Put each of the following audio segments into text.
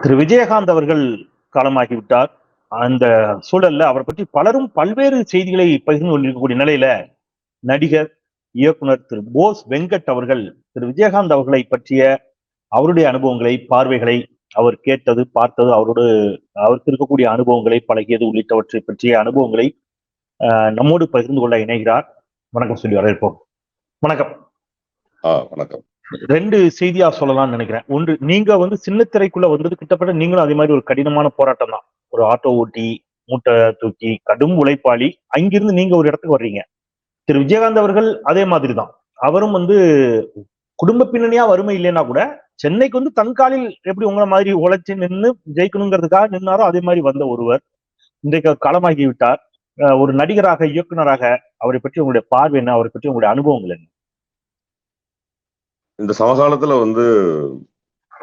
திரு விஜயகாந்த் அவர்கள் காலமாகிவிட்டார். அந்த சூழல்ல அவரை பற்றி பலரும் பல்வேறு செய்திகளை பகிர்ந்து கொண்டிருக்கக்கூடிய நிலையில நடிகர் இயக்குனர் திரு போஸ் வெங்கட் அவர்கள் திரு விஜயகாந்த் அவர்களை பற்றிய அவருடைய அனுபவங்களை பார்வைகளை அவர் கேட்டது பார்த்தது அவரோடு அவருக்கு இருக்கக்கூடிய அனுபவங்களை பழகியது உள்ளிட்டவற்றை பற்றிய அனுபவங்களை ஆஹ், நம்மோடு பகிர்ந்து கொள்ள இணைகிறார். வணக்கம் சொல்லி வரவேற்போம். வணக்கம். வணக்கம். ரெண்டு செய்தியா சொல்லலாம்னு நினைக்கிறேன். ஒன்று நீங்க வந்து சின்ன திரைக்குள்ள வந்தது கிட்டப்பட்ட நீங்களும் அதே மாதிரி ஒரு கடினமான போராட்டம் தான். ஒரு ஆட்டோ ஓட்டி மூட்டை தூக்கி கடும் உழைப்பாளி அங்கிருந்து நீங்க ஒரு இடத்துக்கு வர்றீங்க. திரு விஜயகாந்த் அவர்கள் அதே மாதிரி தான். அவரும் வந்து குடும்ப பின்னணியா வறுமை இல்லைன்னா கூட சென்னைக்கு வந்து தன்காலில் எப்படி உங்களை மாதிரி உழைச்சி நின்று ஜெயிக்கணுங்கிறதுக்காக நின்னாரோ அதே மாதிரி வந்த ஒருவர். இன்றைக்கு காலமாகி களமாகி விட்டார். ஒரு நடிகராக இயக்குனராக அவரை பற்றி உங்களுடைய பார்வை என்ன? அவரை பற்றி உங்களுடைய அனுபவங்கள் என்ன? இந்த சமகாலத்துல வந்து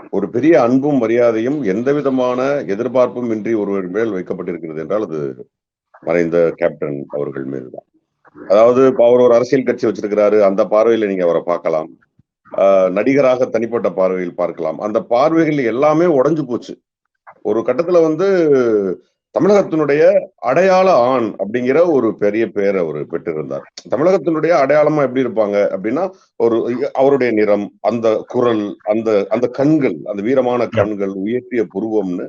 ஒரு பெரிய அன்பும் மரியாதையும் எந்த விதமான எதிர்பார்ப்பும் இன்றி ஒருவர் மேல் வைக்கப்பட்டிருக்கிறது என்றால் அது மறைந்த கேப்டன் அவர்கள் மேல்தான் அதாவது அவர் ஒரு அரசியல் கட்சி வச்சிருக்கிறாரு அந்த பார்வையில நீங்க அவரை பார்க்கலாம். ஆஹ் நடிகராக தனிப்பட்ட பார்வையில் பார்க்கலாம். அந்த பார்வைகள் எல்லாமே உடைஞ்சு போச்சு. ஒரு கட்டத்துல வந்து தமிழகத்தினுடைய அடையாள ஆண் அப்படிங்கிற ஒரு பெரிய பெயர் அவர் பெற்றிருந்தார். தமிழகத்தினுடைய அடையாளமா எப்படி இருப்பாங்க அப்படின்னா ஒரு அவருடைய நிறம் அந்த குரல் அந்த அந்த கண்கள் அந்த வீரமான கண்கள் உயர்த்திய புருவம்னு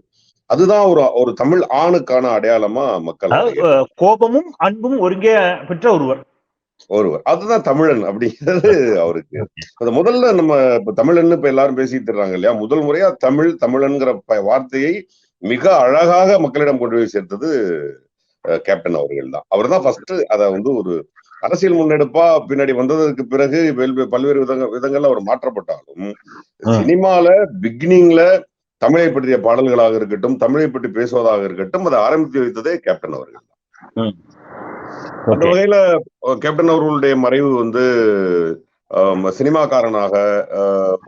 அதுதான் ஒரு ஒரு தமிழ் ஆணுக்கான அடையாளமா மக்கள் கோபமும் அன்பும் ஒருங்கே பெற்ற ஒருவர். ஒருவர். அதுதான் தமிழன் அப்படிங்கிறது அவருக்கு. அந்த முதல்ல நம்ம இப்ப தமிழன் இப்ப எல்லாரும் பேசிட்டு இருக்காங்க இல்லையா? முதல் முறையா தமிழ் தமிழன்கிற வார்த்தையை மிக அழகாக மக்களிடம் கொண்டு போய் சேர்த்தது கேப்டன் அவர்கள் தான் அவர் தான் ஃபர்ஸ்ட் அதை வந்து ஒரு அரசியல் முன்னெடுப்பா பின்னாடி வந்ததற்கு பிறகு பல்வேறு விதங்க விதங்கள்ல அவர் மாற்றப்பட்டாலும். சினிமால பிகினிங்ல தமிழை பற்றிய பாடல்களாக இருக்கட்டும் தமிழை பற்றி பேசுவதாக இருக்கட்டும் அதை ஆரம்பித்து வைத்ததே கேப்டன் அவர்கள் அந்த Okay. வகையில கேப்டன் அவர்களுடைய மறைவு வந்து சினிமாக்காரனாக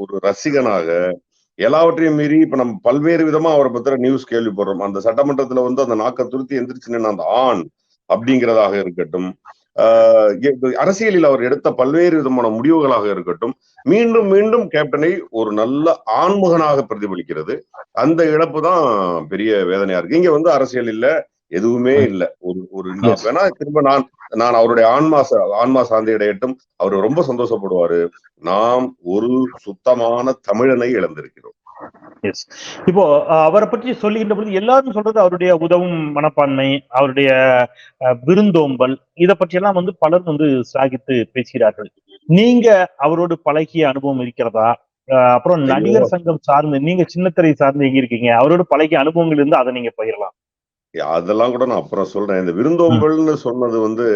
ஒரு ரசிகனாக எல்லாவற்றையும் மீறி இப்ப நம்ம பல்வேறு விதமா அவரை பத்திர நியூஸ் கேள்விப்படுறோம். அந்த சட்டமன்றத்துல வந்து அந்த நாக்க துருத்தி எந்திரிச்சு நின்று அந்த ஆண் அப்படிங்கிறதாக இருக்கட்டும். ஆஹ், அரசியலில் அவர் எடுத்த பல்வேறு விதமான முடிவுகளாக இருக்கட்டும். மீண்டும் மீண்டும் கேப்டனை ஒரு நல்ல ஆண்முகனாக பிரதிபலிக்கிறது. அந்த இழப்பு தான் பெரிய வேதனையா இருக்கு. இங்க வந்து அரசியல் இல்ல எதுவுமே இல்ல. ஒரு ஒரு. வேணா திரும்ப நான் நான் அவருடைய ஆன்மா ஆன்மா சார்ந்த இடையட்டும் அவர் ரொம்ப சந்தோஷப்படுவாரு. நாம் ஒரு சுத்தமான தமிழனை இழந்திருக்கிறோம். எஸ் இப்போ அவரை பற்றி சொல்லுகின்ற பொழுது எல்லாரும் சொல்றது அவருடைய உதவும் மனப்பான்மை அவருடைய விருந்தோம்பல் இதை பற்றியெல்லாம் வந்து பலர் வந்து சாகித்து பேசுகிறார்கள். நீங்க அவரோடு பழகிய அனுபவம் இருக்கிறதா? அப்புறம். நடிகர் சங்கம் சார்ந்து நீங்க சின்னத்திரை சார்ந்து எங்க இருக்கீங்க? அவரோட பழகிய அனுபவங்கள் இருந்து அதை நீங்க பகிரலாம். அதெல்லாம் கூட நான் அப்புறம் சொல்றேன். இந்த விருந்தோம்பல்னு சொன்னது வந்து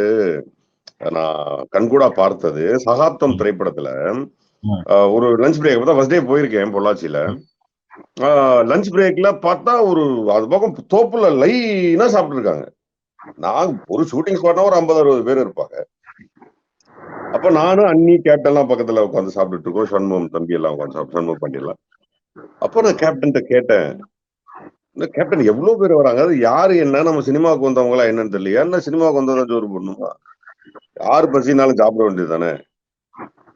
நான் கண்கூடா பார்த்தது. சகாப்தம் திரைப்படத்துல ஒரு லஞ்ச் பிரேக் தான் ஃபர்ஸ்ட் டே போயிருக்கேன் பொள்ளாச்சியில. லஞ்ச் பிரேக்ல பார்த்தா ஒரு அது பக்கம் தோப்புல லைனா சாப்பிட்டு இருக்காங்க நான் ஒரு ஷூட்டிங் ஸ்பாட்னா ஒரு ஐம்பது அறுபது பேர் இருப்பாங்க. அப்ப நானும் அண்ணி கேப்டன் எல்லாம் பக்கத்துல உட்காந்து சாப்பிட்டுட்டு இருக்கோம். சண்முகம் தம்பி எல்லாம் உட்காந்து சாப்பிட்டு சண்முகம் பண்ணிடலாம் அப்ப நான் கேப்டன் கேட்டேன். இந்த கேப்டன் எவ்வளவு பேர் வராங்க? அது யாரு என்ன? நம்ம சினிமாவுக்கு வந்தவங்களா என்னன்னு தெரியல என்ன சினிமாவுக்கு வந்தா ஜோறு போடணுமா? யாரு பசினாலும் சாப்பிட வேண்டியது தானே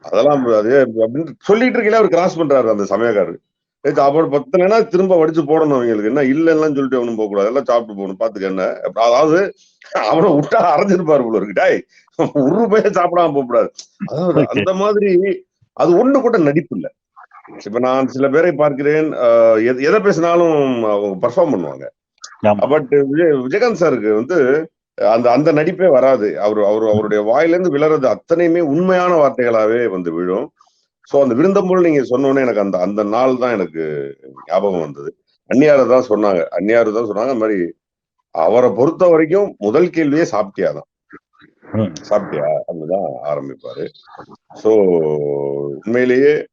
அதெல்லாம் அது அப்படின்னு சொல்லிட்டு இருக்கீங்களா அவர் கிராஸ் பண்றாரு அந்த சமயக்காரரு. ஏ சாப்பாடு பத்தலைன்னா திரும்ப வடிச்சு போடணும் அவங்களுக்கு என்ன இல்லைன்னு சொல்லிட்டு அவனும் போக கூடாது. எல்லாம் சாப்பிட்டு போகணும். பாத்துக்க என்ன? அதாவது அவனை விட்டா அரைஞ்சிருப்பாரு போல இருக்கு. டாய் ஒரு பையன் சாப்பிடாம போக கூடாது அதாவது அந்த மாதிரி அது ஒண்ணு கூட நடிப்பு இல்ல. இப்ப நான் சில பேரை பார்க்கிறேன் எத- பேசினாலும் அவங்க பர்ஃபார்ம் பண்ணுவாங்க. பட் விஜய் விஜயகாந்த் சாருக்கு வந்து அந்த அந்த நடிப்பே வராது. அவர் அவர் அவருடைய வாயிலிருந்து விழறது அத்தனையுமே உண்மையான வார்த்தைகளாவே வந்து விழும். சோ அந்த விருந்தம்போல் நீங்க சொன்னோன்னே எனக்கு அந்த அந்த நாள் தான் எனக்கு ஞாபகம் வந்தது. அந்நியாரை தான் சொன்னாங்க. அந்நியாரு தான் சொன்னாங்க அந்த மாதிரி அவரை பொறுத்த வரைக்கும் முதல் கேள்வியே சாப்பிட்டியா தான். ம். சாப்பிட்டியா? அப்படிதான் ஆரம்பிப்பாரு. சோ உண்மையிலேயே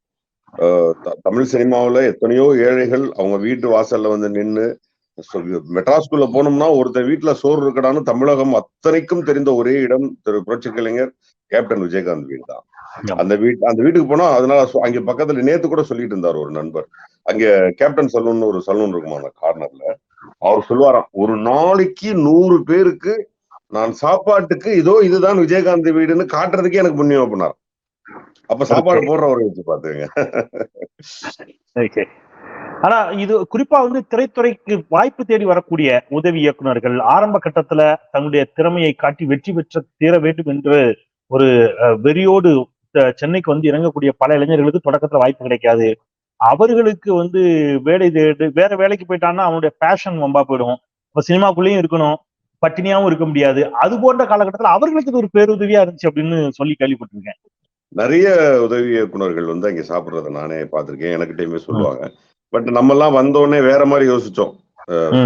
தமிழ் சினிமாவுல எத்தனையோ ஏழைகள் அவங்க வீட்டு வாசல்ல வந்து நின்னு சொ- மெட்ராஸ்குள்ள போனோம்னா ஒருத்தர் வீட்டுல சோறு இருக்கடான்னு தமிழகம் அத்தனைக்கும் தெரிந்த ஒரே இடம் திரு புரட்சி கலைஞர் கேப்டன் விஜயகாந்த் வீடு தான். அந்த வீட் அந்த வீட்டுக்கு போனா அதனால அங்க பக்கத்துல நேத்து கூட சொல்லிட்டு இருந்தார் ஒரு நண்பர். அங்க கேப்டன் சலூன் ஒரு சலூன் இருக்குமா அந்த கார்னர்ல. அவர் சொல்லுவாராம் ஒரு நாளைக்கு நூறு பேருக்கு நான் சாப்பாட்டுக்கு இதோ இதுதான் விஜயகாந்த் வீடுன்னு காட்டுறதுக்கே எனக்கு புண்ணியம் பண்ணார் அப்ப சாப்பாடு. போடுறவரை வச்சு பாத்துங்க ஆனா இது குறிப்பா வந்து திரைத்துறைக்கு வாய்ப்பு தேடி வரக்கூடிய உதவி இயக்குனர்கள் ஆரம்ப கட்டத்துல தங்களுடைய திறமையை காட்டி வெற்றி பெற்ற தீர வேண்டும் என்று ஒரு வெறியோடு சென்னைக்கு வந்து இறங்கக்கூடிய பல இளைஞர்களுக்கு தொடக்கத்துல வாய்ப்பு கிடைக்காது. அவர்களுக்கு வந்து வேலை தேடு வேற வேலைக்கு போயிட்டான்னா அவனுடைய பேஷன் வம்பா போயிடும். இப்ப சினிமாக்குள்ளேயும் இருக்கணும் பட்டினியாவும் இருக்க முடியாது. அது போன்ற காலகட்டத்துல அவர்களுக்கு இது ஒரு பேருதவியா இருந்துச்சு அப்படின்னு சொல்லி கேள்விப்பட்டிருக்கேன். நிறைய உதவி இயக்குனர்கள் வந்து அங்க சாப்பிடுறத நானே பார்த்திருக்கேன். எனக்கிட்டயுமே சொல்லுவாங்க. பட் நம்ம எல்லாம் வந்தோடனே வேற மாதிரி யோசிச்சோம்.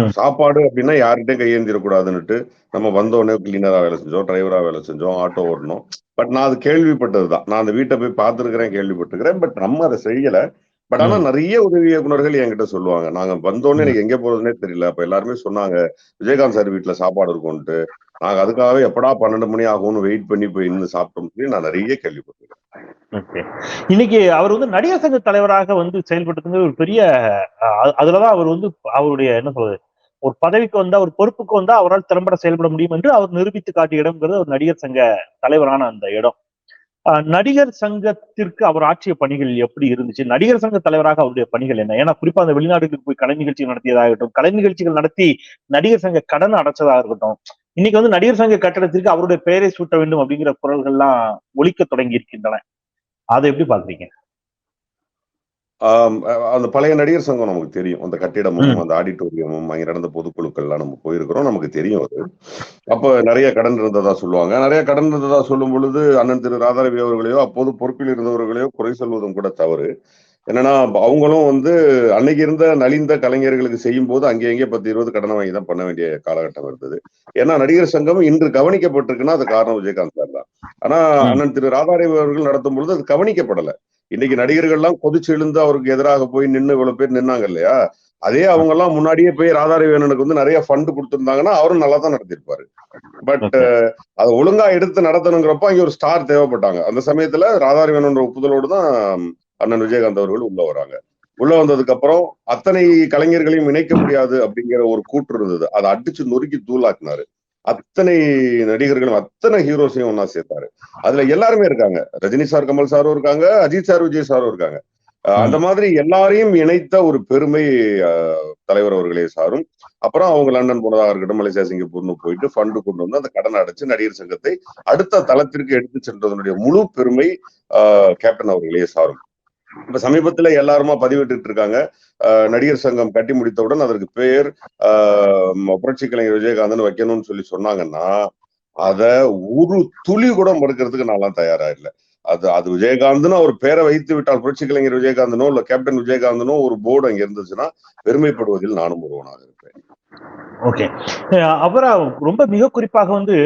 சாப்பாடு அப்படின்னா யார்கிட்டயும் கையேந்திரக்கூடாதுன்னுட்டு நம்ம வந்தோடனே கிளீனரா வேலை செஞ்சோம் டிரைவரா வேலை செஞ்சோம் ஆட்டோ ஓடணும் பட் நான் அது கேள்விப்பட்டதுதான் நான் அந்த வீட்டை போய் பார்த்திருக்கிறேன் கேள்விப்பட்டிருக்கிறேன். பட் நம்ம அதை செய்யல. பட் ஆனா நிறைய உதவி இயக்குனர்கள் என்கிட்ட சொல்லுவாங்க. நாங்க வந்தோடனே எனக்கு எங்க போறதுனே தெரியல. அப்ப எல்லாருமே சொன்னாங்க விஜயகாந்த் சார் வீட்டுல சாப்பாடு இருக்கும்ட்டு நாங்க அதுக்காகவே எப்படா பன்னெண்டு மணி ஆகும்னு வெயிட் பண்ணி போய் இருந்து சாப்பிட்டோம் சொல்லி நான் நிறைய கேள்விப்பட்டிருக்கேன். இன்னைக்கு அவர் வந்து நடிகர் சங்க தலைவராக வந்து செயல்பட்டதுங்க ஒரு பெரிய அதுலதான் அவர் வந்து அவருடைய என்ன சொல்றது ஒரு பதவிக்கு வந்தா ஒரு பொறுப்புக்கு வந்தா அவரால் திறம்பட செயல்பட முடியும் என்று அவர் நிரூபித்து காட்டிய இடம்ங்கிறது ஒரு நடிகர் சங்க தலைவரான அந்த இடம். நடிகர் சங்கத்திற்கு அவர் ஆற்றிய பணிகள் எப்படி இருந்துச்சு? நடிகர் சங்க தலைவராக அவருடைய பணிகள் என்ன? ஏன்னா குறிப்பா அந்த வெளிநாடுகளுக்கு போய் கலை நிகழ்ச்சிகள் நடத்தியதாகட்டும் கலை நிகழ்ச்சிகள் நடத்தி நடிகர் சங்க கடன் அடைச்சதாக இருக்கட்டும் இன்னைக்கு வந்து நடிகர் சங்க கட்டடத்திற்கு அவருடைய பெயரை சூட்ட வேண்டும் அப்படிங்கிற குரல்கள்லாம் ஒலிக்க தொடங்கி இருக்கின்றன. அதை எப்படி பாக்குறீங்க அந்த பழைய நடிகர் சங்கம் நமக்கு தெரியும். அந்த கட்டிடமும். அந்த ஆடிட்டோரியமும் அங்க நடந்த பொதுக்குழுக்கள்லாம் நம்ம போயிருக்கிறோம். நமக்கு தெரியும் அது. அப்ப நிறைய கடன் இருந்ததா சொல்லுவாங்க. நிறைய கடன் இருந்ததா சொல்லும் பொழுது அண்ணன் திரு ராதாரவி அவர்களையோ அப்போது பொறுப்பில் இருந்தவர்களையோ குறை சொல்வதும் கூட தவறு. என்னன்னா அவங்களும் வந்து அன்னைக்கு இருந்த நலிந்த கலைஞர்களுக்கு செய்யும் போது அங்கே எங்கே பத்து இருபது கடனை வாங்கி தான் பண்ண வேண்டிய காலகட்டம் இருந்தது. ஏன்னா நடிகர் சங்கம் இன்று கவனிக்கப்பட்டிருக்குன்னா அது காரணம் விஜயகாந்த் சார் தான். ஆனா. அண்ணன் திரு ராதாரவி அவர்கள் நடத்தும் பொழுது அது கவனிக்கப்படல. இன்னைக்கு நடிகர்கள்லாம் கொதிச்சு எழுந்து அவருக்கு எதிராக போய் நின்னு இவ்வளவு பேர் நின்னாங்க இல்லையா? அதே அவங்க எல்லாம் முன்னாடியே போய் ராதாரவி அண்ணனுக்கு வந்து நிறைய ஃபண்ட் கொடுத்திருந்தாங்கன்னா அவரும் நல்லா தான் நடத்திருப்பாரு பட். அதை ஒழுங்கா எடுத்து நடத்தணுங்கிறப்ப அங்க ஒரு ஸ்டார் தேவைப்பட்டாங்க. அந்த சமயத்துல ராதாரவி அண்ணனோட ஒப்புதலோடு தான் அண்ணன் விஜயகாந்த் அவர்கள் உள்ள வராங்க. உள்ள வந்ததுக்கு அப்புறம் அத்தனை கலைஞர்களையும் இணைக்க முடியாது அப்படிங்கிற ஒரு கூற்று இருந்தது. அதை அடிச்சு நொறுக்கி தூளாக்குனாரு. அத்தனை நடிகர்களும் அத்தனை ஹீரோஸையும் ஒன்னா சேர்த்தாரு. அதுல எல்லாருமே இருக்காங்க. ரஜினி சார் கமல் சாரும் இருக்காங்க அஜித் சார் விஜய் சாரும் இருக்காங்க. அந்த மாதிரி எல்லாரையும் இணைத்த ஒரு பெருமை தலைவர் அவர்களே சாரும். அப்புறம் அவங்க லண்டன் போனதாக இருக்கட்டும் மலேசியா சிங்கப்பூர்னு போயிட்டு ஃபண்டு கொண்டு வந்து அந்த கடனை அடைச்சு நடிகர் சங்கத்தை அடுத்த தளத்திற்கு எடுத்து சென்றதனுடைய முழு பெருமை கேப்டன் அவர்களே சாரும். இப்ப சமீபத்துல எல்லாருமா பதிவிட்டு இருக்காங்க நடிகர் சங்கம் கட்டி முடித்தவுடன் அதற்கு பேர் ஆஹ், புரட்சி கலைஞர் விஜயகாந்தன் வைக்கணும்னு சொல்லி சொன்னாங்கன்னா அத ஒரு துளி கூட மறுக்கிறதுக்கு நான்லாம் தயாரா இல்ல. அது அது விஜயகாந்த்னு அவர் பேரை வைத்து விட்டால் புரட்சி கலைஞர் விஜயகாந்தனோ இல்ல கேப்டன் விஜயகாந்தனோ ஒரு போர்டு அங்க இருந்துச்சுன்னா பெருமைப்படுவதில் நானும் ஒருவனாக இருப்பேன். ஓகே. அவரா ரொம்ப மிக குறிப்பாக வந்து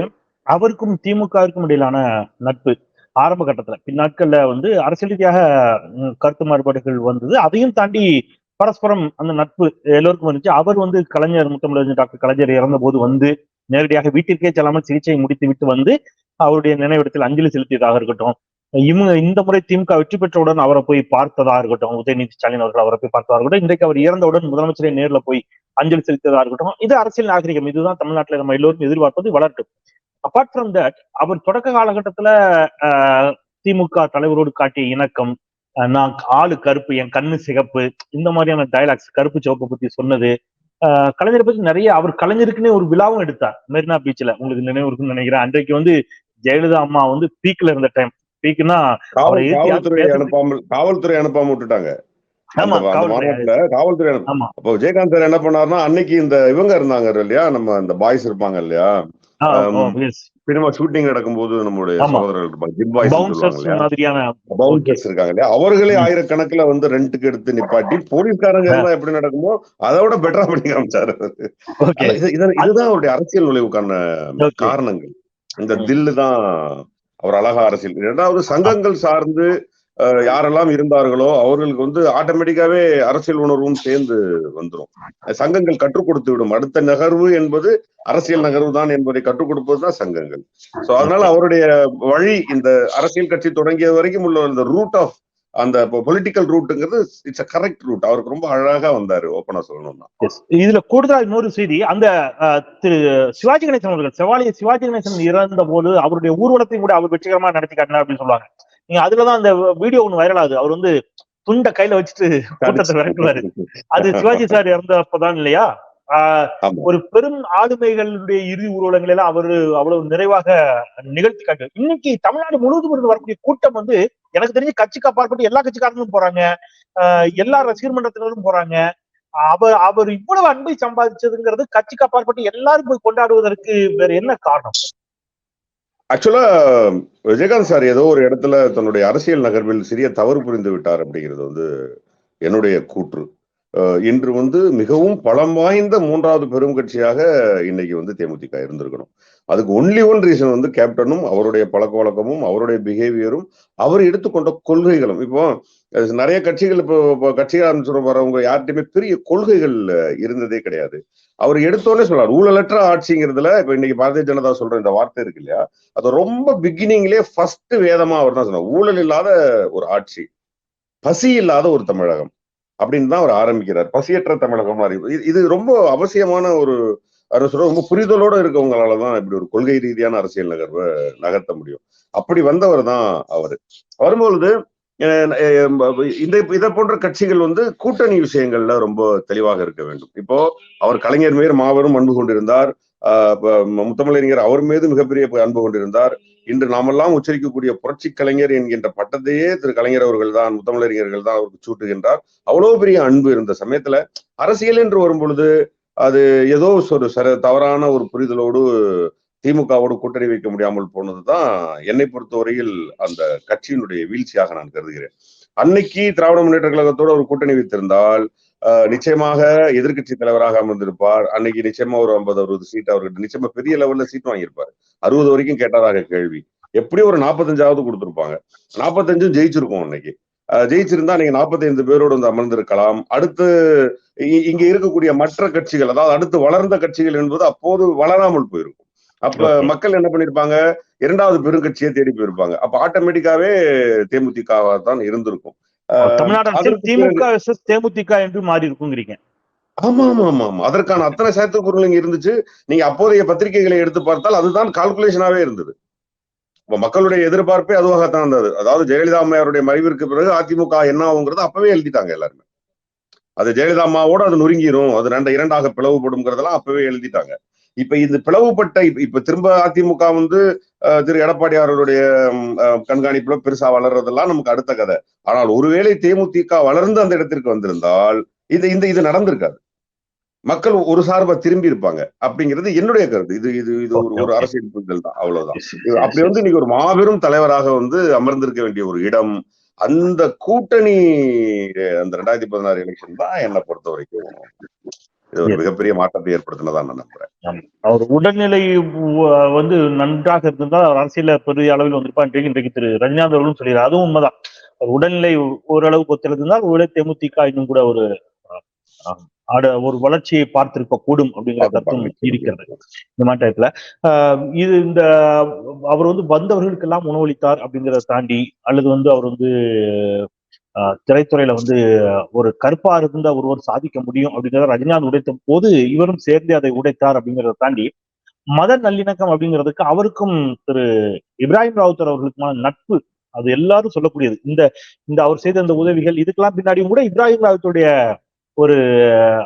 அவருக்கும் திமுகவிற்கும் இடையிலான நட்பு. ஆரம்ப கட்டத்துல. பின்னாட்கள்ல வந்து அரசியல் ரீதியாக கருத்து மாறுபாடுகள் வந்தது. அதையும் தாண்டி பரஸ்பரம் அந்த நட்பு எல்லோருக்கும் வந்துச்சு. அவர் வந்து கலைஞர் முத்தமிழர் டாக்டர் கலைஞர் இறந்த போது வந்து நேரடியாக வீட்டிற்கே செல்லாமல் சிகிச்சை முடித்து விட்டு வந்து அவருடைய நினைவிடத்தில் அஞ்சலி செலுத்தியதாக இருக்கட்டும். இவங்க இந்த முறை திமுக வெற்றி பெற்றவுடன் அவரை போய் பார்த்ததாக இருக்கட்டும். உதயநிதி ஸ்டாலின் அவர்கள் அவரை போய் பார்த்ததாக இருக்கட்டும். இன்றைக்கு அவர் இறந்தவுடன் முதலமைச்சரை நேரில் போய் அஞ்சலி செலுத்தியதாக இருக்கட்டும். இது அரசியல் நாகரிகம். இதுதான் தமிழ்நாட்டில் நம்ம எல்லோரும் எதிர்பார்ப்பது வளரட்டும் அபார்ட் ஃப்ரம் தட் அவர் தொடக்க காலகட்டத்துல திமுக தலைவரோடு காட்டிய இணக்கம் நான் ஆளு கருப்பு என் கண்ணு சிகப்பு இந்த மாதிரியான டயலாக்ஸ் கருப்பு சிவப்பு பத்தி சொன்னது கலைஞரை பத்தி நிறைய அவர் கலைஞருக்குன்னே ஒரு விழாவும் எடுத்தார். மெரினா பீச்ல உங்களுக்கு நினைவு இருக்குன்னு நினைக்கிறேன். அன்றைக்கு வந்து ஜெயலலிதா அம்மா வந்து பீக்ல இருந்த டைம் பீக்னா அனுப்பாமல் காவல்துறை அனுப்பாம விட்டுட்டாங்க. காவல்துறை அப்போ விஜயகாந்த் என்ன பண்ணாருன்னா அன்னைக்கு இந்த இவங்க இருந்தாங்க இல்லையா? நம்ம இந்த பாய்ஸ் இருப்பாங்க இல்லையா. சினிமா ஷூட்டிங் நடக்கும்போது நம்மளுடைய. சகோதரர்கள் மாதிரியான பவுன்சர்ஸ் இருக்காங்க இல்லையா? அவர்களே. ஆயிரக்கணக்குல வந்து ரெண்டுக்கு எடுத்து நிப்பாட்டி போலீஸ்காரங்க எல்லாம் எப்படி நடக்குமோ அதை விட பெட்டரா பண்ணி காமிச்சாரு இதுதான் அவருடைய அரசியல் நுழைவுக்கான காரணங்கள். இந்த. தில்லு தான் அவர் அழகா அரசியல் இரண்டாவது சங்கங்கள் சார்ந்து யாரெல்லாம் இருந்தார்களோ அவர்களுக்கு வந்து ஆட்டோமேட்டிக்காவே அரசியல் உணர்வும் சேர்ந்து வந்துரும். சங்கங்கள் கற்றுக் கொடுத்து விடும். அடுத்த நகர்வு என்பது அரசியல் நகர்வு தான் என்பதை கற்றுக் கொடுப்பது தான் சங்கங்கள். சோ அதனால அவருடைய வழி இந்த அரசியல் கட்சி தொடங்கிய வரைக்கும் உள்ள இந்த ரூட் ஆஃப் அந்த பொலிட்டிக்கல் ரூட்டுங்கிறது இட்ஸ் அ கரெக்ட் ரூட் அவருக்கு ரொம்ப அழகா வந்தாரு ஓப்பனா சொல்லணும்னா. இதுல கூடுதலா இன்னொரு செய்தி. அந்த திரு சிவாஜி கணேசன் அவர்கள் செவாலிய சிவாஜி கணேசன் இறந்த போது அவருடைய ஊர்வலத்தையும் கூட அவர் வெற்றிகரமா நடத்தி காட்டினார் அப்படின்னு சொல்லுவாங்க. நீங்க அதுலதான் அந்த வீடியோ ஒண்ணு வைரல் ஆகுது. அவர் வந்து துண்ட கையில வச்சுட்டு கூட்டத்தை விரட்டுவாரு. அது சிவாஜி சார் இறந்தப்பதான் இல்லையா. ஒரு பெரும் ஆளுமைகளுடைய இறுதி ஊர்வலங்கள் எல்லாம் அவரு அவ்வளவு நிறைவாக நிகழ்த்தி காட்டு இன்னைக்கு தமிழ்நாடு முழுவதும் இருந்து வரக்கூடிய கூட்டம் வந்து எனக்கு தெரிஞ்சு கட்சிக்கு அப்பாற்பட்டு எல்லா கட்சிக்காரங்களும் போறாங்க. எல்லா ரசிகர் மன்றத்தினரும் போறாங்க. அவர் அவர் இவ்வளவு அன்பை சம்பாதிச்சதுங்கிறது கட்சிக்கு அப்பாற்பட்டு எல்லாரும் போய் கொண்டாடுவதற்கு வேற என்ன காரணம்? ஆக்சுவலா விஜயகாந்த் சார் ஏதோ ஒரு இடத்துல தன்னுடைய அரசியல் நகர்வில் சிறிய தவறு புரிந்து விட்டார் அப்படிங்கிறது வந்து என்னுடைய கூற்று. இன்று வந்து மிகவும் பலம் வாய்ந்த மூன்றாவது பெரும் கட்சியாக இன்னைக்கு வந்து தேமுதிக இருந்திருக்கணும். அதுக்கு ஒன்லி ஒன் ரீசன் வந்து கேப்டனும் அவருடைய பழக்க வழக்கமும் அவருடைய பிஹேவியரும் அவர் எடுத்துக்கொண்ட கொள்கைகளும். இப்போ நிறைய கட்சிகள் இப்போ கட்சிகள் அமைச்சர் வரவங்க யார்கிட்டயுமே பெரிய கொள்கைகள் இருந்ததே கிடையாது. அவர் எடுத்தோடனே சொல்றாரு ஊழலற்ற ஆட்சிங்கிறதுல இப்ப இன்னைக்கு பாரதிய ஜனதா சொல்ற இந்த வார்த்தை இருக்கு இல்லையா? அது ரொம்ப பிகினிங்லயே ஃபர்ஸ்ட் வேதமா அவர் தான் சொன்னார். ஊழல் இல்லாத ஒரு ஆட்சி பசி இல்லாத ஒரு தமிழகம். அப்படின்னு தான் அவர் ஆரம்பிக்கிறார். பசியற்ற தமிழகம் மாதிரி. இது ரொம்ப அவசியமான ஒரு அரசு ரொம்ப புரிதலோட இருக்கவங்களால தான் இப்படி ஒரு கொள்கை ரீதியான அரசியல் நகர்வை நகர்த்த முடியும். அப்படி வந்தவர் தான் அவரு. வரும்பொழுது அஹ், இந்த இதை போன்ற கட்சிகள் வந்து கூட்டணி விஷயங்கள்ல ரொம்ப தெளிவாக இருக்க வேண்டும். இப்போ அவர் கலைஞர் மேல் மாபெரும் அன்பு கொண்டிருந்தார். முத்தமிழறிஞர் அவர் மீது மிகப்பெரிய அன்பு கொண்டிருந்தார். இன்று நாமெல்லாம் உச்சரிக்கக்கூடிய புரட்சி கலைஞர் என்கின்ற பட்டத்தையே திரு கலைஞர் அவர்கள் தான் முத்தமிழறிஞர்கள் தான் அவருக்கு சூட்டுகின்றார். அவ்வளவு பெரிய அன்பு இருந்த சமயத்துல அரசியல் என்று வரும் பொழுது அது ஏதோ ஒரு சர தவறான ஒரு புரிதலோடு திமுகவோடு கூட்டணி வைக்க முடியாமல் போனதுதான் என்னை பொறுத்தவரையில் அந்த கட்சியினுடைய வீழ்ச்சியாக நான் கருதுகிறேன். அன்னைக்கு திராவிட முன்னேற்ற கழகத்தோடு ஒரு கூட்டணி வைத்திருந்தால் நிச்சயமாக எதிர்க்கட்சி தலைவராக அமர்ந்திருப்பார். அன்னைக்கு நிச்சயமா ஒரு ஐம்பது அறுபது சீட் அவர்கிட்ட நிச்சயமா பெரிய லெவல்ல சீட் வாங்கியிருப்பார். அறுபது வரைக்கும் கேட்டதாக கேள்வி. எப்படியும் ஒரு நாற்பத்தஞ்சாவது கொடுத்திருப்பாங்க. நாற்பத்தஞ்சும் ஜெயிச்சிருக்கோம் அன்னைக்கு. ஜெயிச்சிருந்தா நீங்க நாற்பத்தைந்து பேரோடு வந்து அமர்ந்திருக்கலாம். அடுத்து இங்க இருக்கக்கூடிய மற்ற கட்சிகள் அதாவது அடுத்து வளர்ந்த கட்சிகள் என்பது அப்போது வளராமல் போயிருக்கும். அப்ப. மக்கள் என்ன பண்ணிருப்பாங்க? இரண்டாவது பெருங்கட்சியை தேடி போயிருப்பாங்க. அப்ப ஆட்டோமேட்டிக்காவே தேமுதிக தான் இருந்திருக்கும். தமிழ்நாடு அரசியல் திமுக தேமுதிக என்று மாறி இருக்குங்கிறீங்க. ஆமா ஆமா ஆமா ஆமா அதற்கான அத்தனை சாத்தியக்கூறுகள் இங்க இருந்துச்சு. நீங்க அப்போதைய பத்திரிகைகளை எடுத்து பார்த்தால் அதுதான் கால்குலேஷனாவே இருந்தது. மக்களுடைய எதிர்பார்ப்பே அதுவாகத்தான் இருந்தது. அதாவது ஜெயலலிதா அம்மையாருடைய மறைவிற்கு பிறகு அதிமுக என்ன ஆகுங்கிறது அப்பவே எழுதிட்டாங்க எல்லாருமே. அது ஜெயலலிதா அம்மாவோட அது நொறுங்கிரும். அது ரெண்டு இரண்டாக பிளவுபடும்ங்கிறதெல்லாம் அப்பவே எழுதிட்டாங்க. இப்ப இந்த பிளவுபட்ட இப்ப- திரும்ப அதிமுக வந்து திரு எடப்பாடி அவர்களுடைய கண்காணிப்புல பெருசா வளர்றதெல்லாம் நமக்கு அடுத்த கதை. ஆனால் ஒருவேளை தேமுதிக வளர்ந்து அந்த இடத்திற்கு வந்திருந்தால் இது இந்த இது நடந்திருக்காது. மக்கள் ஒரு சார்பா திரும்பி இருப்பாங்க அப்படிங்கிறது என்னுடைய கருத்து. இது இது இது ஒரு ஒரு. அரசியல் புரிதல் தான். அவ்வளவுதான். அப்படி வந்து இன்னைக்கு ஒரு மாபெரும் தலைவராக வந்து அமர்ந்திருக்க வேண்டிய ஒரு இடம் அந்த கூட்டணி அந்த ரெண்டாயிரத்தி பதினாறு எலெக்ஷன் தான் என்னை பொறுத்த வரைக்கும் இது ஒரு. மிகப்பெரிய மாற்றத்தை ஏற்படுத்தினதா நான் நம்புறேன். அவர் உடல்நிலை வந்து நன்றாக இருந்திருந்தால் அவர் அரசியல பெரிய அளவில் வந்திருப்பார் இன்றைக்கு திரு ரஜினிகாந்த் அவர்களும் சொல்கிறார். அதுவும் உண்மைதான். அவர் உடல்நிலை ஓரளவுக்கு ஒத்திருந்தால் ஒருவேளை தேமுதிக இன்னும் கூட ஒரு ஆட ஒரு வளர்ச்சியை பார்த்திருக்க கூடும் அப்படிங்கிற கருத்தும் இருக்கிறது. இந்த மாதிரி டயத்துல ஆஹ் இது இந்த அவர் வந்து வந்தவர்களுக்கெல்லாம் உணவளித்தார் அப்படிங்கிறத தாண்டி அல்லது வந்து அவர் வந்து திரைத்துறையில வந்து ஒரு கருப்பா இருந்த ஒருவர் சாதிக்க முடியும் அப்படிங்கிறத ரஜினிகாந்த் உடைத்த போது இவரும் சேர்ந்து அதை உடைத்தார் அப்படிங்கிறத தாண்டி மத நல்லிணக்கம் அப்படிங்கிறதுக்கு அவருக்கும் திரு இப்ராஹிம் ராவுத்தர் அவர்களுக்குமான நட்பு அது எல்லாரும் சொல்லக்கூடியது. இந்த இந்த அவர் செய்த இந்த உதவிகள் இதுக்கெல்லாம் பின்னாடியும் கூட இப்ராஹிம் ராவுத்தருடைய ஒரு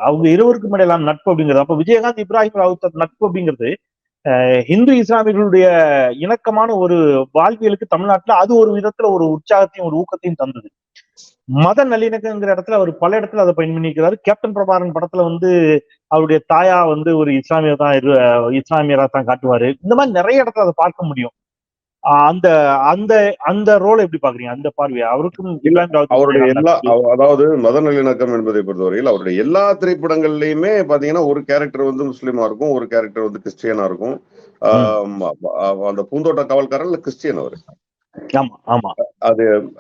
அவங்க இருவருக்கும் இடையிலான நட்பு அப்படிங்கிறது. அப்ப விஜயகாந்த் இப்ராஹிம் ராவுத்தர் நட்பு அப்படிங்கிறது இந்து இஸ்லாமியர்களுடைய இணக்கமான ஒரு வாழ்வியலுக்கு தமிழ்நாட்டுல அது ஒரு விதத்துல ஒரு உற்சாகத்தையும் ஒரு ஊக்கத்தையும் தந்தது. மத நல்லிணக்கங்கிற இடத்துல அவர் பல இடத்துல அதை பயன்படுத்திக்கிறாரு கேப்டன் பிரபாரன் படத்துல வந்து அவருடைய தாயா வந்து ஒரு இஸ்லாமியர் தான் இரு- இஸ்லாமியரா தான் காட்டுவாரு. இந்த மாதிரி நிறைய இடத்துல அதை பார்க்க முடியும். அந்த அந்த அந்த ரோலை எப்படி பாக்குறீங்க அந்த பார்வையை. அவருக்கும் அவருடைய எல்லா அதாவது மத நல்லிணக்கம் என்பதை பொறுத்தவரையில் அவருடைய எல்லா திரைப்படங்கள்லயுமே பாத்தீங்கன்னா ஒரு கேரக்டர் வந்து முஸ்லீமா இருக்கும் ஒரு கேரக்டர் வந்து கிறிஸ்டியனா இருக்கும். அந்த பூந்தோட்ட காவல்காரர் கிறிஸ்டியன் அவர். ஆமா ஆமா.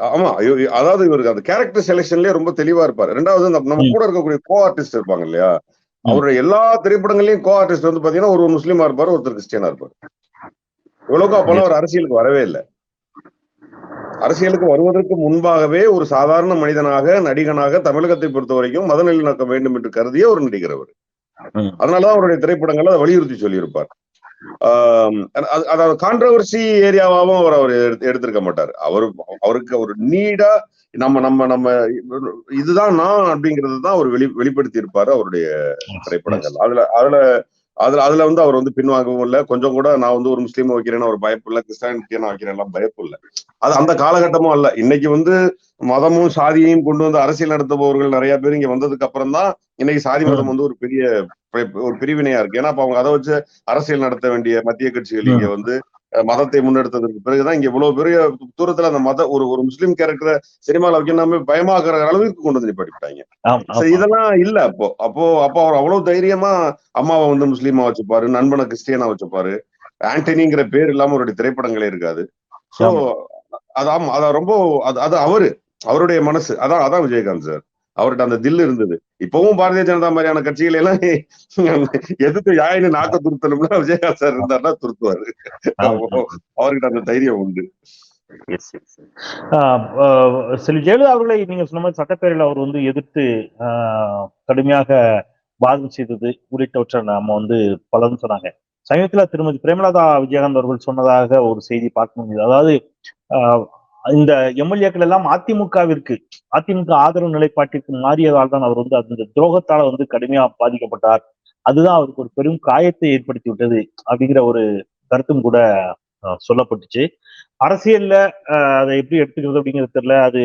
ஆமா ஐயோ, அதாவது இவருக்கு அந்த கேரக்டர் செலெக்ஷன்லயே ரொம்ப தெளிவா இருப்பாரு. ரெண்டாவது நம்ம. கூட இருக்கக்கூடிய கோ ஆர்டிஸ்ட் இருப்பாங்க இல்லையா. அவருடைய எல்லா திரைப்படங்களையும் கோ ஆர்டிஸ்ட் வந்து பாத்தீங்கன்னா ஒரு முஸ்லீமா இருப்பாரு ஒருத்தர் கிறிஸ்டியனா இருப்பாரு. இவ்வளவுக்கு அப்பெல்லாம் அவர் அரசியலுக்கு வரவே இல்லை. அரசியலுக்கு வருவதற்கு முன்பாகவே ஒரு சாதாரண மனிதனாக நடிகனாக தமிழகத்தை பொறுத்த வரைக்கும் மத நல்லிணக்கம் வேண்டும் என்று கருதிய ஒரு நடிகர் அவர். அதனாலதான் அவருடைய திரைப்படங்களை அதை வலியுறுத்தி சொல்லியிருப்பார். அதாவது கான்ட்ரவர்சி ஏரியாவாவும் அவர் அவர் எடுத்து- எடுத்திருக்க மாட்டார். அவர் அவருக்கு ஒரு நீடா நம்ம நம்ம நம்ம இதுதான் நான் அப்படிங்கிறது தான் அவர் வெளி வெளிப்படுத்தி இருப்பாரு அவருடைய திரைப்படங்கள். அதுல அதுல அதுல அதுல வந்து அவர் வந்து பின்வாங்கவும் இல்லை. கொஞ்சம் கூட நான் வந்து ஒரு முஸ்லீம் வைக்கிறேன்னு ஒரு பயப்பு இல்லை கிறிஸ்டானிட்டியை நான் வைக்கிறேன் எல்லாம் பயப்பு இல்லை. அது அந்த காலகட்டமும் அல்ல. இன்னைக்கு வந்து மதமும் சாதியையும் கொண்டு வந்து அரசியல் நடத்துபவர்கள் நிறைய பேர் இங்க வந்ததுக்கு அப்புறம் தான் இன்னைக்கு சாதி மதம் வந்து ஒரு பெரிய ஒரு பிரிவினையா இருக்கு. ஏன்னா அப்ப அவங்க அதை வச்சு அரசியல் நடத்த வேண்டிய மத்திய கட்சிகள் இங்க வந்து மதத்தை முன்னெடுத்ததற்கு பிறகுதான் இங்க இவ்வளவு பெரிய தூரத்துல அந்த மத ஒரு ஒரு முஸ்லீம் கேரக்டரை சினிமால வைக்கணுமே பயமாக்குற அளவுக்கு கொண்டு வந்து நிப்பாட்டிட்டாங்க. இதெல்லாம் இல்ல அப்போ. அப்போ அப்போ அவர் அவ்வளவு தைரியமா அம்மாவை வந்து முஸ்லீமா வச்சுப்பாரு நண்பனை கிறிஸ்டியனா வச்சுப்பாரு. ஆண்டனிங்கிற பேர் இல்லாம அவருடைய திரைப்படங்களே இருக்காது. சோ. அதான் அதான் ரொம்ப அது அது அவரு அவருடைய மனசு. அதான் அதான் விஜயகாந்த் சார். அவர்கிட்ட அந்த தில் இருந்தது. இப்பவும் பாரதிய ஜனதா மாதிரியான கட்சிகள் எல்லாம் எதிர்த்து யாயின்னு நாக்க துருத்தணும்னா விஜயகாந்த் சார் இருந்தாருன்னா துருத்துவாரு. அவர்கிட்ட அந்த தைரியம் உண்டு. ஆஹ் செல்வி ஜெயலலிதா அவர்களை நீங்க சொன்ன மாதிரி சட்டப்பேரவையில் அவர் வந்து எதிர்த்து ஆஹ் கடுமையாக வாதம் செய்தது உள்ளிட்டவற்றை நாம வந்து பலரும் சொன்னாங்க. சமீபத்தில் திருமதி பிரேமலதா விஜயகாந்த் அவர்கள் சொன்னதாக ஒரு செய்தி பார்க்க முடியுது அதாவது ஆஹ் இந்த எம்எல்ஏக்கள் எல்லாம் அதிமுகவிற்கு அதிமுக ஆதரவு நிலைப்பாட்டிற்கு மாறியதால் தான் அவர் வந்து அந்த துரோகத்தால வந்து கடுமையா பாதிக்கப்பட்டார். அதுதான் அவருக்கு ஒரு பெரும் காயத்தை ஏற்படுத்தி விட்டது அப்படிங்கிற ஒரு கருத்தும் கூட சொல்லப்பட்டுச்சு. அரசியல்ல அதை எப்படி எடுத்துக்கிறது அப்படிங்கிறது தெரியல. அது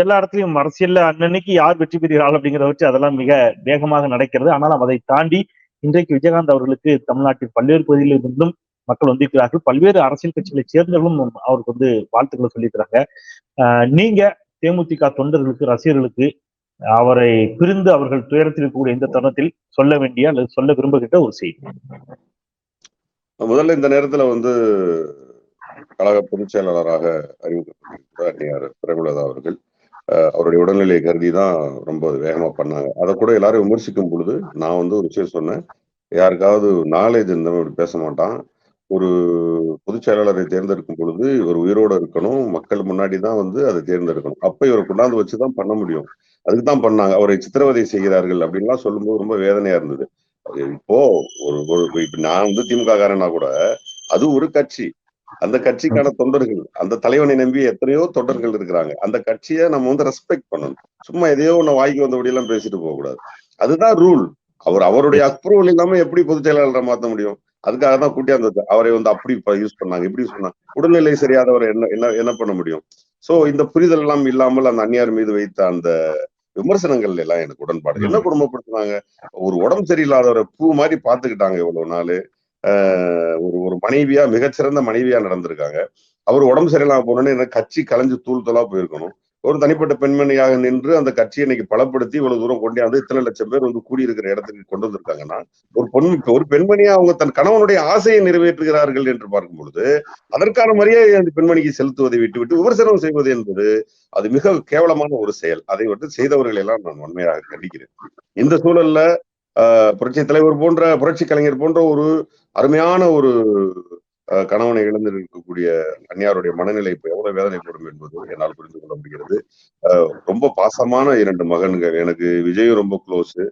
எல்லா இடத்துலயும் அரசியல்ல அன்னன்னைக்கு யார் வெற்றி பெறுகிறாள் அப்படிங்கிறத வச்சு அதெல்லாம் மிக வேகமாக நடக்கிறது. ஆனாலும் அதை தாண்டி இன்றைக்கு விஜயகாந்த் அவர்களுக்கு தமிழ்நாட்டின் பல்வேறு பகுதிகளில் இருந்தும் மக்கள் வந்திருக்கிறார்கள். பல்வேறு அரசியல் கட்சிகளை சேர்ந்தவர்களும் அவருக்கு வந்து வாழ்த்துக்களை சொல்லியிருக்கிறாங்க. ஆஹ் நீங்க தேமுதிக தொண்டர்களுக்கு ரசிகர்களுக்கு அவரை பிரிந்து அவர்கள் துயரத்தில் இருக்கக்கூடிய இந்த தருணத்தில் சொல்ல வேண்டிய அல்லது சொல்ல விரும்புகின்ற ஒரு செய்தி. முதல்ல இந்த நேரத்துல வந்து கழக பொதுச் செயலாளராக அறிவிக்கப்பட்டிருக்கிறார் அன்னியார் பிரேமலதா அவர்கள். அஹ் அவருடைய உடல்நிலையை கருதி தான் ரொம்ப வேகமா பண்ணாங்க. அதை கூட எல்லாரும் விமர்சிக்கும் பொழுது நான் வந்து ஒரு விஷயம் சொன்னேன். யாருக்காவது நாலேஜ் இருந்தவன் இப்படி பேச மாட்டான். ஒரு பொதுச் செயலாளரை தேர்ந்தெடுக்கும் பொழுது இவர் உயிரோடு இருக்கணும் மக்கள் முன்னாடி தான் வந்து அதை தேர்ந்தெடுக்கணும். அப்ப இவரை கொண்டாந்து வச்சுதான் பண்ண முடியும். அதுக்கு தான் பண்ணாங்க. அவரை சித்திரவதை செய்கிறார்கள் அப்படின்லாம் சொல்லும்போது ரொம்ப வேதனையா இருந்தது. இப்போ ஒரு ஒரு இப்ப நான் வந்து திமுக காரனா கூட அது ஒரு கட்சி. அந்த கட்சிக்கான தொண்டர்கள் அந்த தலைவனை நம்பி எத்தனையோ தொண்டர்கள் இருக்கிறாங்க. அந்த கட்சியை நம்ம வந்து ரெஸ்பெக்ட் பண்ணணும். சும்மா எதையோ ஒண்ணு வாய்க்கு வந்தபடி எல்லாம் பேசிட்டு போக கூடாது அதுதான் ரூல். அவர் அவருடைய அப்ரூவல் இல்லாம எப்படி பொதுச் செயலாளரை மாத்த முடியும்? அதுக்காக தான் கூட்டி அந்த அவரை வந்து அப்படி யூஸ் பண்ணாங்க இப்படி யூஸ் பண்ணாங்க. உடல்நிலை சரியாதவரை என்ன என்ன என்ன பண்ண முடியும்? சோ இந்த புரிதல் எல்லாம் இல்லாமல் அந்த அந்நியார் மீது வைத்த அந்த விமர்சனங்கள் எல்லாம் எனக்கு உடன்பாடு. என்ன குடும்பப்படுத்தினாங்க? ஒரு உடம்பு சரியில்லாதவரை பூ மாதிரி பாத்துக்கிட்டாங்க இவ்வளவு நாள். ஒரு ஒரு மனைவியா மிகச்சிறந்த மனைவியா நடந்திருக்காங்க. அவர் உடம்பு சரியில்லாம போனோன்னு எனக்கு கட்சி கலைஞ்சு தூள் தூளா போயிருக்கணும். ஒரு தனிப்பட்ட பெண்மணியாக நின்று அந்த கட்சியை இன்னைக்கு பலப்படுத்தி இவ்வளவு தூரம் கொண்டாந்து இத்தனை லட்சம் பேர் வந்து கூடியிருக்கிற இடத்துக்கு கொண்டு வந்திருக்காங்கன்னா ஒரு பொன் ஒரு பெண்மணியா அவங்க தன் கணவனுடைய ஆசையை நிறைவேற்றுகிறார்கள் என்று பார்க்கும் பொழுது அதற்கான மரியாதை அந்த பெண்மணிக்கு செலுத்துவதை விட்டுவிட்டு விமர்சனம் செய்வது என்பது அது மிக கேவலமான ஒரு செயல். அதை வந்து செய்தவர்கள் எல்லாம் நான் உண்மையாக கண்டிக்கிறேன். இந்த சூழல்ல ஆஹ் புரட்சி தலைவர் போன்ற புரட்சி கலைஞர் போன்ற ஒரு அருமையான ஒரு கணவனை இழந்திருக்கக்கூடிய அந்நியாருடைய மனநிலை இப்ப எவ்வளவு வேதனைப்படும் என்பது என்னால் புரிந்து கொள்ள முடிகிறது. ஆஹ் ரொம்ப பாசமான இரண்டு மகன்கள். எனக்கு விஜயும் ரொம்ப க்ளோஸ்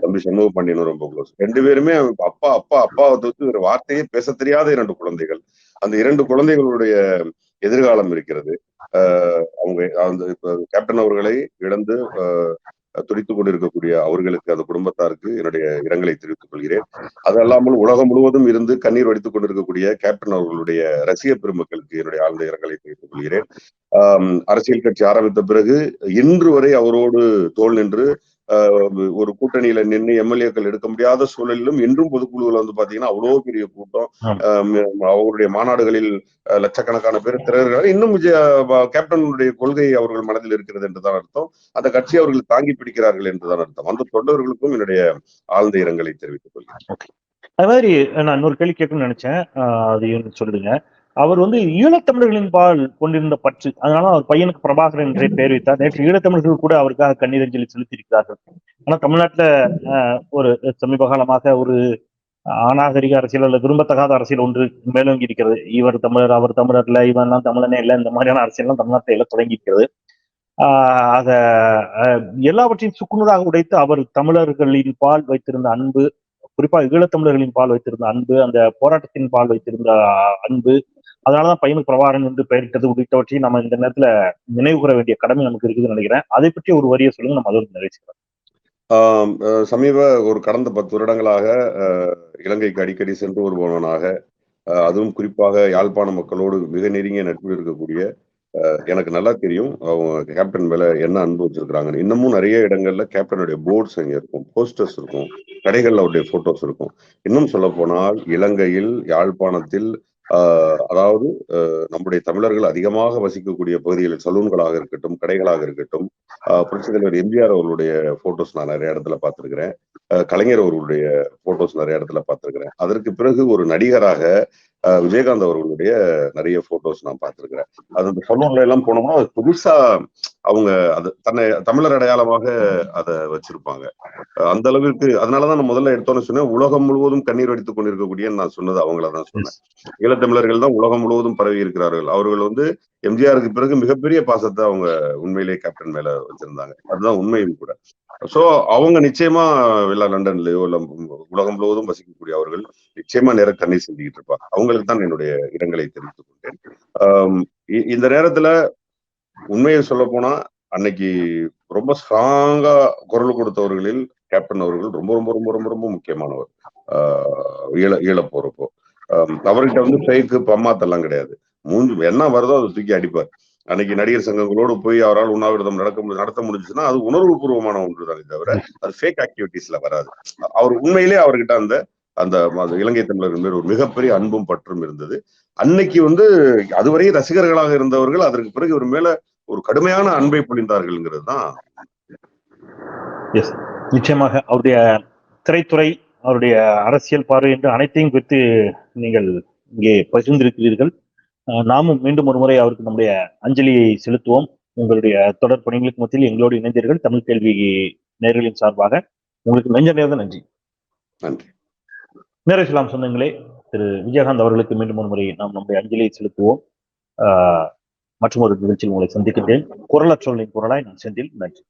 தம்பி சண்முக பாண்டியனும் ரொம்ப க்ளோஸ் ரெண்டு பேருமே அப்பா அப்பா அப்பாவை தவிர்த்து ஒரு வார்த்தையே பேச தெரியாத இரண்டு குழந்தைகள். அந்த இரண்டு குழந்தைகளுடைய எதிர்காலம் இருக்கிறது. ஆஹ் அவங்க அந்த கேப்டன் அவர்களை இழந்து துடித்துக் கொண்டிருக்கக்கூடிய அவர்களுக்கு அந்த குடும்பத்தாருக்கு என்னுடைய இரங்கலை தெரிவித்துக் கொள்கிறேன். அது அல்லாமல் உலகம் முழுவதும் இருந்து கண்ணீர் வடித்துக் கொண்டிருக்கக்கூடிய கேப்டன் அவர்களுடைய ரசிக பெருமக்களுக்கு என்னுடைய ஆழ்ந்த இரங்கலை தெரிவித்துக் கொள்கிறேன். ஆஹ் அரசியல் கட்சி ஆரம்பித்த பிறகு இன்று வரை அவரோடு தோல் நின்று ஒரு கூட்டணியில நின்று எம்எல்ஏக்கள் எடுக்க முடியாத சூழலிலும் இன்றும் பொதுக்குழுவில் வந்து பாத்தீங்கன்னா அவ்வளவு பெரிய கூட்டம். அவருடைய மாநாடுகளில் லட்சக்கணக்கான பேர் திறகிறார்கள் இன்னும் விஜய கேப்டனுடைய கொள்கை அவர்கள் மனதில் இருக்கிறது என்றுதான் அர்த்தம். அந்த கட்சி அவர்கள் தாங்கி பிடிக்கிறார்கள் என்றுதான் அர்த்தம். அந்த தொண்டர்களுக்கும் என்னுடைய ஆழ்ந்த இரங்கலை தெரிவித்துக் கொள்கிறேன். அது மாதிரி நான் இன்னொரு கேள்வி கேட்கணும்னு நினைச்சேன். அது சொல்லுங்க. அவர் வந்து ஈழத்தமிழர்களின் பால் கொண்டிருந்த பற்று. அதனால அவர் பையனுக்கு பிரபாகரன் என்றே பெயர் வைத்தார். நேற்று ஈழத்தமிழர்கள் கூட அவருக்காக கண்ணீரஞ்சலி செலுத்தியிருக்கிறார்கள். ஆனா தமிழ்நாட்டுல ஒரு சமீப காலமாக ஒரு அநாகரிக அரசியல் அல்லது விரும்பத்தகாத அரசியல் ஒன்று மேலோங்கி இருக்கிறது. இவர் தமிழர் அவர் தமிழர் இல்ல இவன் எல்லாம் தமிழனே இல்லை. இந்த மாதிரியான அரசியல்லாம் தமிழ்நாட்டில தொடங்கி இருக்கிறது ஆஹ் அத எல்லாவற்றையும் சுக்குநூறாக உடைத்து அவர் தமிழர்களின் பால் வைத்திருந்த அன்பு குறிப்பாக ஈழத்தமிழர்களின் பால் வைத்திருந்த அன்பு அந்த போராட்டத்தின் பால் வைத்திருந்த அன்பு அதனாலதான் பையனுக்கு பிரபாகரன் என்று பெயரிட்டது உள்ளிட்டவற்றை நம்ம இந்த நேரத்துல நினைவு கூற வேண்டிய கடமை நமக்கு இருக்குதுன்னு நினைக்கிறேன். அதை பற்றி ஒரு வரியை சொல்லுங்க நம்ம அதோட நிறைவேற்றலாம் சமீப ஒரு கடந்த பத்து வருடங்களாக இலங்கைக்கு அடிக்கடி சென்று வருபவனாக அதுவும் குறிப்பாக யாழ்ப்பாண மக்களோடு மிக நெருங்கிய நட்பில் இருக்கக்கூடிய எனக்கு நல்லா தெரியும் அவங்க கேப்டன் மேல என்ன அன்பு வச்சிருக்கிறாங்கன்னு இன்னமும் நிறைய இடங்கள்ல கேப்டனுடைய போர்ட்ஸ் அங்கே இருக்கும் போஸ்டர்ஸ் இருக்கும் கடைகள்ல அவருடைய போட்டோஸ் இருக்கும். இன்னும் சொல்ல போனால் இலங்கையில் யாழ்ப்பாணத்தில் அதாவது நம்முடைய தமிழர்கள் அதிகமாக வசிக்கக்கூடிய பகுதிகளில் சலூன்களாக இருக்கட்டும் கடைகளாக இருக்கட்டும் ஆஹ், தலைவர் எம்ஜிஆர் அவர்களுடைய போட்டோஸ் நான் நிறைய இடத்துல பார்த்துருக்கிறேன். கலைஞர் அவர்களுடைய போட்டோஸ் நிறைய இடத்துல பார்த்துருக்கிறேன். அதற்கு பிறகு ஒரு நடிகராக விஜயகாந்த் அவர்களுடைய நிறைய போட்டோஸ் நான் பார்த்திருக்கிறேன். அது அந்த சலூன்ல எல்லாம் போனோம்னா அது புதுசா அவங்க அது தன்னை தமிழர் அடையாளமாக அதை வச்சிருப்பாங்க. அந்த அளவிற்கு அதனாலதான் நான் முதல்ல எடுத்தோன்னு சொன்னேன் உலகம் முழுவதும் கண்ணீர் வடித்துக் கொண்டிருக்கக்கூடிய நான் சொன்னது அவங்கள தான் சொன்னேன். ஈழத்தமிழர்கள் தான் உலகம் முழுவதும் பரவி இருக்கிறார்கள். அவர்கள் வந்து எம்ஜிஆருக்கு பிறகு மிகப்பெரிய பாசத்தை அவங்க உண்மையிலேயே கேப்டன் மேல வச்சிருந்தாங்க. அதுதான் உண்மையும் கூட. சோ அவங்க நிச்சயமா எல்லா லண்டன்லயோ உலகம் முழுவதும் வசிக்கக்கூடிய அவர்கள் நிச்சயமா நேர கண்ணை சிந்திக்கிட்டு இருப்பாங்க. அவங்களுக்கு தான் என்னுடைய இரங்கலை தெரிவித்துக் கொண்டேன். இந்த நேரத்துல உண்மையை சொல்ல போனா அன்னைக்கு ரொம்ப ஸ்ட்ராங்கா குரல் கொடுத்தவர்களில் கேப்டன் அவர்கள் ரொம்ப ரொம்ப ரொம்ப ரொம்ப ரொம்ப முக்கியமானவர். ஆஹ் ஈழ ஈழ போறப்போ. அவர்கிட்ட வந்து ஃபேக்கு பம்மாத்தெல்லாம் கிடையாது. மூஞ்சி என்ன வருதோ அதை தூக்கி அடிப்பார். அன்னைக்கு நடிகர் சங்கங்களோடு போய் அவரால் உண்ணாவிரதம் நடக்க நடத்த முடிஞ்சுன்னா அது உணர்வு பூர்வமான ஒன்று தானே தவிர அது ஃபேக் ஆக்டிவிட்டிஸ்ல வராது. அவர் உண்மையிலே அவர்கிட்ட அந்த அந்த இலங்கை தமிழர்கள் மேல் ஒரு மிகப்பெரிய அன்பும் பற்றும் இருந்தது. அன்னைக்கு வந்து அதுவரை ரசிகர்களாக இருந்தவர்கள் அதற்கு பிறகு இவர் மேல ஒரு கடுமையான அன்பை பொழிந்தார்கள்ங்கிறது தான். எஸ் நிச்சயமாக அவருடைய திரைத்துறை அவருடைய அரசியல் பார்வை என்று அனைத்தையும் குறித்து நீங்கள் இங்கே பகிர்ந்திருக்கிறீர்கள். நாமும் மீண்டும் ஒரு முறை அவருக்கு நம்முடைய அஞ்சலியை செலுத்துவோம். உங்களுடைய தொடர் பணிகளுக்கு மத்தியில் எங்களோடு இணைந்தீர்கள். தமிழ் கேள்வி நேர்களின் சார்பாக உங்களுக்கு நெஞ்ச நேர்ந்த நன்றி. நன்றி. நேரலாம் சொந்தங்களே திரு விஜயகாந்த் அவர்களுக்கு மீண்டும் ஒரு முறை நாம் நம்முடைய அஞ்சலியை செலுத்துவோம். ஆஹ் மற்றும் ஒரு நிகழ்ச்சியில் உங்களை சந்திக்கின்றேன். குரலற்றவர்களின் குரலாய் நான் செந்தில். நன்றி.